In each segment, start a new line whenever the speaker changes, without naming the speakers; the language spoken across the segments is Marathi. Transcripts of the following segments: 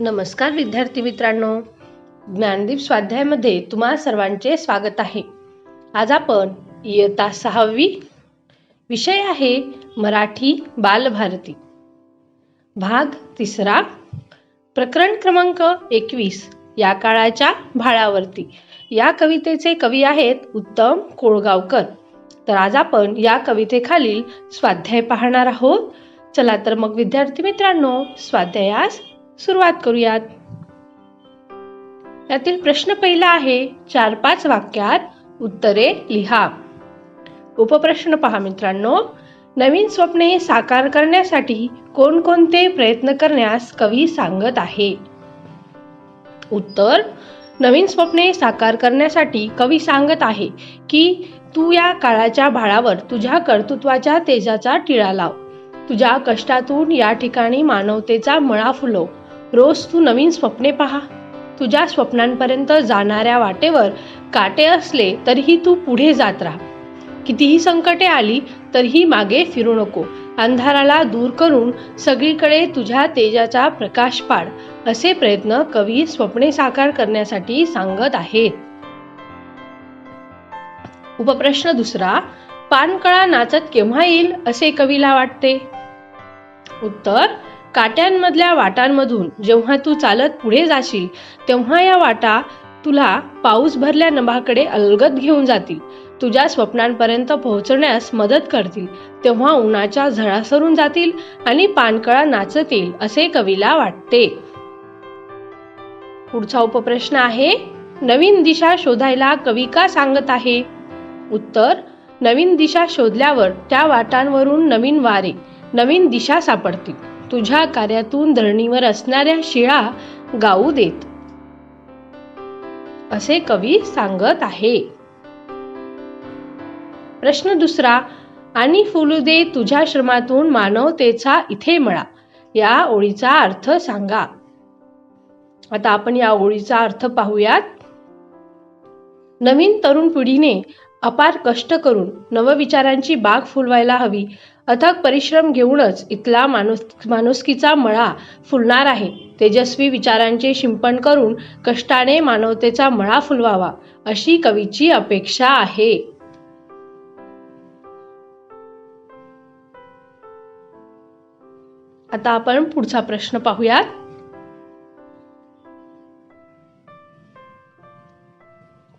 नमस्कार विद्यार्थी मित्रांनो. ज्ञानदीप स्वाध्यायमध्ये तुम्हा सर्वांचे स्वागत आहे. आज आपण इयत्ता सहावी विषय आहे मराठी बालभारती. भाग तिसरा प्रकरण क्रमांक एकवीस या काळाच्या भाळावरती. या कवितेचे कवी आहेत उत्तम कोळगावकर. तर आज आपण या कवितेखालील स्वाध्याय पाहणार आहोत. चला तर मग विद्यार्थी मित्रांनो स्वाध्यायास सुरुवात करूयात. यातील प्रश्न पहिला आहे चार पाच वाक्यात उत्तरे लिहा. उपप्रश्न पहा मित्रांनो. नवीन स्वप्ने साकार करण्यासाठी कोणकोणते प्रयत्न करण्यास कवी सांगत आहे? उत्तर नवीन स्वप्ने साकार करण्यासाठी कवी सांगत आहे की तू या काळाच्या भाळावर तुझ्या कर्तृत्वाच्या तेजाचा टिळा लाव. तुझ्या कष्टातून या ठिकाणी मानवतेचा मळा फुलव. रोज तू नवीन स्वप्ने पहा. तुझ्या स्वप्नांपर्यंत जाणाऱ्या वाटेवर काटे असले तरीही तू पुढे जात राहा. कितीही संकटे आली तरीही मागे फिरू नको. अंधाराला दूर करून सगळीकडे तुझ्या तेजाचा प्रकाश पाड असे प्रयत्न कवी स्वप्ने साकार करण्यासाठी सांगत आहेत. उपप्रश्न दुसरा पानकळा नाचत केव्हा येईल असे कवीला वाटते? उत्तर काट्यांमधल्या वाटांमधून जेव्हा तू चालत पुढे जाशील तेव्हा या वाटा तुला पाऊस भरल्या नभाकडे अलगद घेऊन जातील. तुझ्या स्वप्नांपर्यंत पोहोचण्यास मदत करतील. तेव्हा उन्हाच्या झळा सरून जातील आणि पानकळा नाचत येईल असे कवीला वाटते. पुढचा उपप्रश्न आहे नवीन दिशा शोधायला कवी का सांगत आहे? उत्तर नवीन दिशा शोधल्यावर त्या वाटांवरून नवीन वारे नवीन दिशा सापडतील. तुझ्या कार्यातून धरणीवर असणाऱ्या शिळा गाऊ देत. असे कवी सांगत आहे. प्रश्न दुसरा आणि फुलू दे तुझ्या श्रमातून मानवतेचा इथे मळा. या ओळीचा अर्थ सांगा. आता आपण या ओळीचा अर्थ पाहूयात. नवीन तरुण पिढीने अपार कष्ट करून नवविचारांची बाग फुलवायला हवी. अथक परिश्रम घेऊनच इथला माणूस माणुसकीचा मळा फुलणार आहे. तेजस्वी विचारांचे शिंपण करून कष्टाने मानवतेचा मळा फुलवावा अशी कवीची अपेक्षा आहे. आता आपण पुढचा प्रश्न पाहूयात.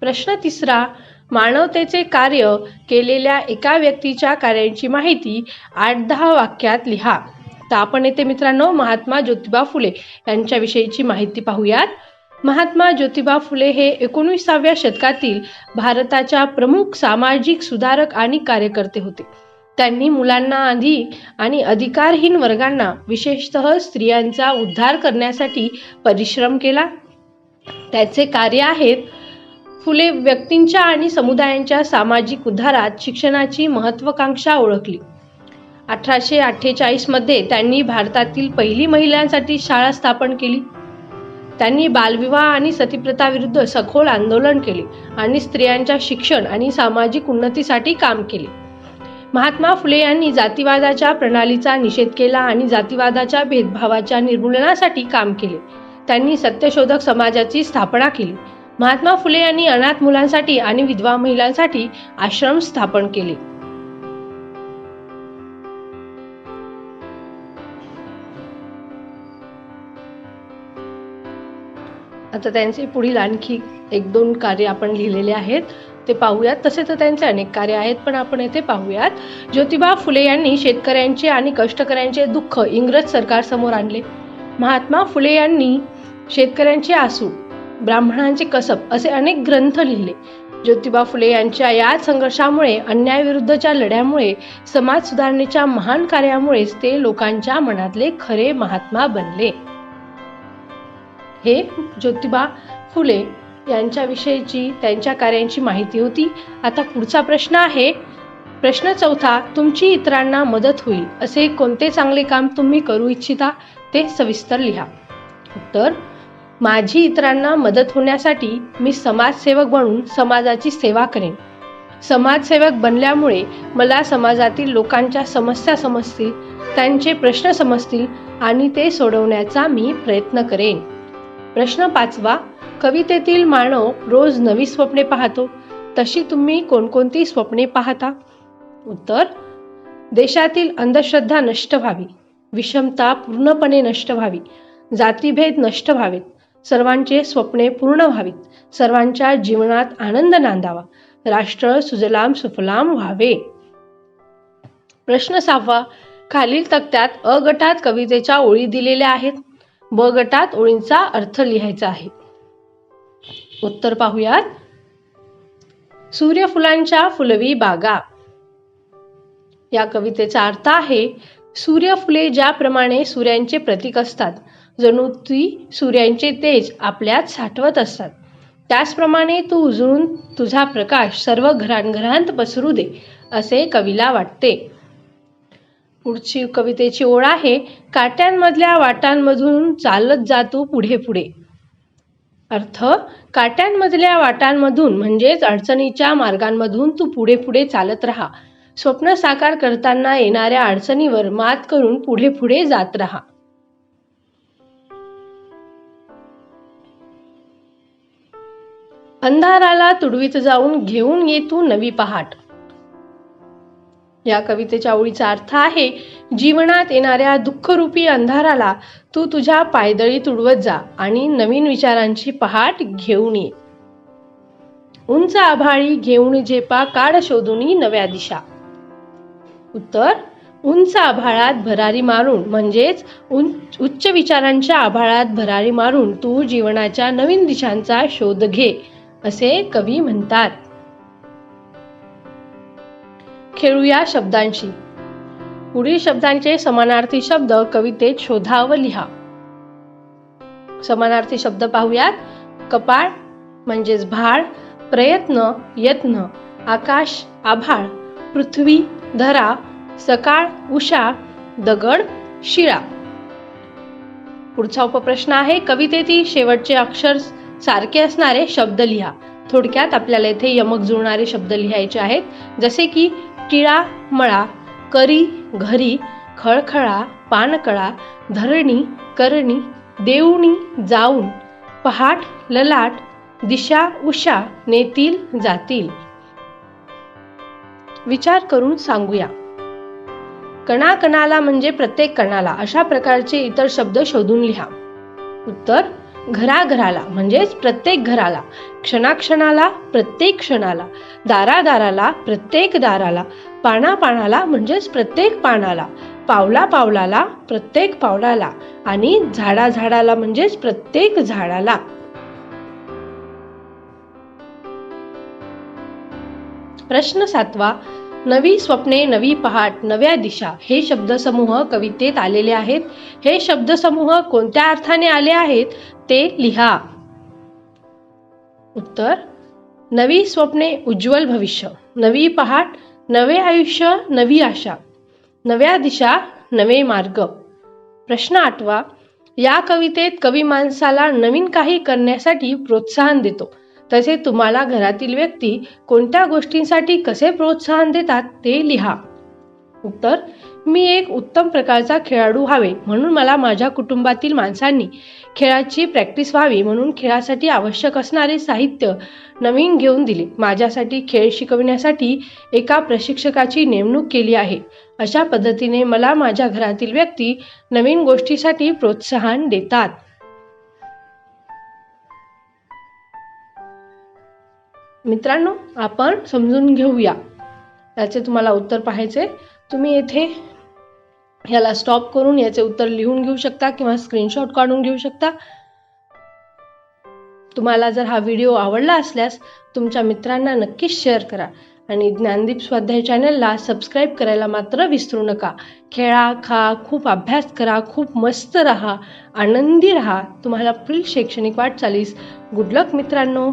प्रश्न तिसरा मानवतेचे कार्य केलेल्या एका व्यक्तीच्या कार्यांची माहिती आठ दहा वाक्यात लिहा. तर आपण येथे मित्रांनो महात्मा ज्योतिबा फुले यांच्याविषयीची माहिती पाहूयात. महात्मा ज्योतिबा फुले हे एकोणविसाव्या शतकातील भारताच्या प्रमुख सामाजिक सुधारक आणि कार्यकर्ते होते. त्यांनी मुलांना आधी आणि अधिकारहीन वर्गांना विशेषतः स्त्रियांचा उद्धार करण्यासाठी परिश्रम केला. त्याचे कार्य आहेत फुले व्यक्तींच्या आणि समुदायांच्या सामाजिक उद्धारात शिक्षणाची महत्वाकांक्षा ओळखली. अठराशे अठ्ठेचाळीसमध्ये त्यांनी भारतातील पहिली महिलांसाठी शाळा स्थापन केली. त्यांनी बालविवाह आणि सतीप्रथा विरुद्ध सखोल आंदोलन केले आणि स्त्रियांच्या शिक्षण आणि सामाजिक उन्नतीसाठी काम केले. महात्मा फुले यांनी जातीवादाच्या प्रणालीचा निषेध केला आणि जातीवादाच्या भेदभावाच्या निर्मूलनासाठी काम केले. त्यांनी सत्यशोधक समाजाची स्थापना केली. महात्मा फुले यांनी अनाथ मुलांसाठी आणि विधवा महिलांसाठी आश्रम स्थापन केले. आता त्यांचे पुढील आणखी एक दोन कार्य आपण लिहिलेले आहेत. ते पाहूयात. तसे तर त्यांचे अनेक कार्य आहेत पण आपण येथे पाहूयात. ज्योतिबा फुले यांनी शेतकऱ्यांचे आणि कष्टकऱ्यांचे दुःख इंग्रज सरकारसमोर आणले. महात्मा फुले यांनी शेतकऱ्यांचे आसू ब्राह्मणांचे कसब असे अनेक ग्रंथ लिहिले. ज्योतिबा फुले यांच्या या संघर्षामुळे अन्यायाविरुद्धच्या लढ्यामुळे समाज सुधारणेच्या महान कार्यामुळेच ते लोकांच्या मनातले खरे महात्मा बनले. हे ज्योतिबा फुले यांच्याविषयीची त्यांच्या कार्यांची माहिती होती. आता पुढचा प्रश्न आहे प्रश्न चौथा तुमची इतरांना मदत होईल असे कोणते चांगले काम तुम्ही करू इच्छिता ते सविस्तर लिहा. उत्तर माझी इतरांना मदत होण्यासाठी मी समाजसेवक बनून समाजाची सेवा करेन. समाजसेवक बनल्यामुळे मला समाजातील लोकांच्या समस्या समजतील त्यांचे प्रश्न समजतील आणि ते सोडवण्याचा मी प्रयत्न करेन. प्रश्न पाचवा कवितेतील मानव रोज नवी स्वप्ने पाहतो. तशी तुम्ही कोणकोणती स्वप्ने पाहता? उत्तर देशातील अंधश्रद्धा नष्ट व्हावी. विषमता पूर्णपणे नष्ट व्हावी. जातीभेद नष्ट व्हावेत. सर्वांचे स्वप्ने पूर्ण व्हावीत. सर्वांच्या जीवनात आनंद नांदावा. राष्ट्र सुजलाम सुफलाम व्हावे. प्रश्न सहावा. खालील तक्त्यात अ गटात कवितेच्या ओळी दिलेल्या आहेत. ब गटात ओळींचा अर्थ लिहायचा आहे. उत्तर पाहूयात. सूर्यफुलांच्या फुलवी बागा. या कवितेचा अर्थ आहे सूर्यफुले ज्याप्रमाणे सूर्यांचे प्रतीक असतात जणू ती सूर्यांचे तेज आपल्यात साठवत असतात. त्याचप्रमाणे तू उजळून तुझा प्रकाश सर्व घरांघरांत पसरू दे असे कवीला वाटते. पुढची कवितेची ओळ आहे काट्यांमधल्या वाटांमधून चालत जातो पुढे पुढे. अर्थ काट्यांमधल्या वाटांमधून म्हणजेच अडचणीच्या मार्गांमधून तू पुढे पुढे चालत राहा. स्वप्न साकार करताना येणाऱ्या अडचणीवर मात करून पुढे पुढे जात राहा. अंधाराला तुडवीत जाऊन घेऊन ये तू नवी पहाट. या कवितेच्या ओळीचा अर्थ आहे जीवनात येणाऱ्या दुःखरूपी अंधाराला तू तुझ्या पायदळी तुडवत जा आणि नवीन विचारांची पहाट घेऊन ये. उंच आभाळी घेऊन झेपा काढ शोधून नव्या दिशा. उत्तर उंच आभाळात भरारी मारून म्हणजेच उच्च विचारांच्या आभाळात भरारी मारून तू जीवनाच्या नवीन दिशांचा शोध घे. असे कवी म्हणतात. खेळूया शब्दांशी. पुढील शब्दांचे समानार्थी शब्द कवितेत शोधा व लिहा. समानार्थी शब्द पाहूयात. कपाळ म्हणजेच भाळ प्रयत्न यत्न आकाश आभाळ पृथ्वी धरा सकाळ उषा दगड शिळा. पुढचा उपप्रश्न आहे. कवितेतील शेवटचे अक्षर सारखे असणारे शब्द लिहा. थोडक्यात आपल्याला इथे यमक जुळणारे शब्द लिहायचे आहेत. जसे की टिळा मळा करी घरी खळखळा पानकळा धरणी करणी देवणी जाऊन पहाट ललाट दिशा उषा नेतील जातील. विचार करून सांगूया. कणाकणाला म्हणजे प्रत्येक कणाला अशा प्रकारचे इतर शब्द शोधून लिहा. उत्तर घराघराला म्हणजेच प्रत्येक घराला क्षणाक्षणाला प्रत्येक क्षणाला दारादाराला प्रत्येक दाराला पानापानाला म्हणजेच प्रत्येक पानाला पावला पावलाला प्रत्येक पावलाला आणि झाडा झाडाला म्हणजेच प्रत्येक झाडाला. प्रश्न सातवा नवी स्वप्ने नवी पहाट नव्या दिशा हे शब्दसमूह कवितेत आलेले आहेत. हे शब्दसमूह कोणत्या अर्थाने आले आहेत ते लिहा. उत्तर नवी स्वप्ने उज्ज्वल भविष्य. नवी पहाट नवे आयुष्य नवी आशा. नव्या दिशा नवे मार्ग. प्रश्न आठवा या कवितेत कवी माणसाला नवीन काही करण्यासाठी प्रोत्साहन देतो. तसे तुम्हाला घरातील व्यक्ती कोणत्या गोष्टींसाठी कसे प्रोत्साहन देतात ते लिहा. उत्तर मी एक उत्तम प्रकारचा खेळाडू व्हावे म्हणून मला माझ्या कुटुंबातील माणसांनी खेळाची प्रॅक्टिस व्हावी म्हणून खेळासाठी आवश्यक असणारे साहित्य नवीन घेऊन दिले. माझ्यासाठी खेळ शिकविण्यासाठी एका प्रशिक्षकाची नेमणूक केली आहे. अशा पद्धतीने मला माझ्या घरातील व्यक्ती नवीन गोष्टीसाठी प्रोत्साहन देतात. मित्रांनो आपण समजून घेऊया. याचे तुम्हाला उत्तर पाहायचे. तुम्ही येथे याला स्टॉप करून याचे उत्तर लिहून घेऊ शकता किंवा स्क्रीनशॉट काढून घेऊ शकता. तुम्हाला जर हा व्हिडिओ आवडला असल्यास तुमच्या मित्रांना नक्कीच शेअर करा आणि ज्ञानदीप स्वाध्याय चॅनलला सबस्क्राईब करायला मात्र विसरू नका. खेळा खा खूप अभ्यास करा खूप मस्त राहा आनंदी राहा. तुम्हाला पुढील शैक्षणिक वाटचालीस गुड लक मित्रांनो.